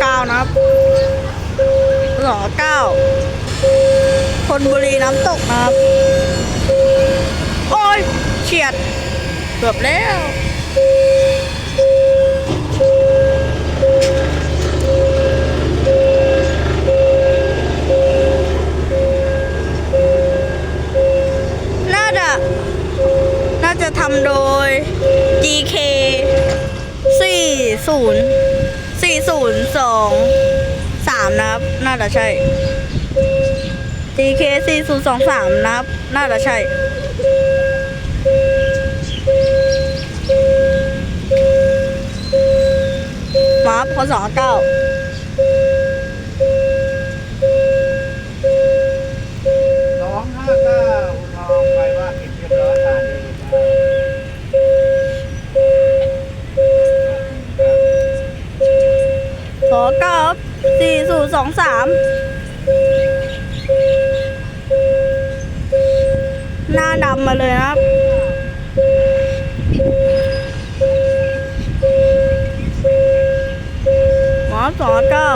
เก้านะครับสอเก้าคนบุรีน้ำตกนะครับ โอ้ยเฉียด เกือบแล้วน่าจะน่าจะทำโดย GK 40ี่ศูนย์สองสามนะครับ น่าจะใช่ TK สี่ศูนย์สองสามนะครับ น่าจะใช่ มาร์พอสองเก้า ขอเก้าสี่ศูนย์สองสามหน้าดำมาเลยนะครับหมอสอเก้า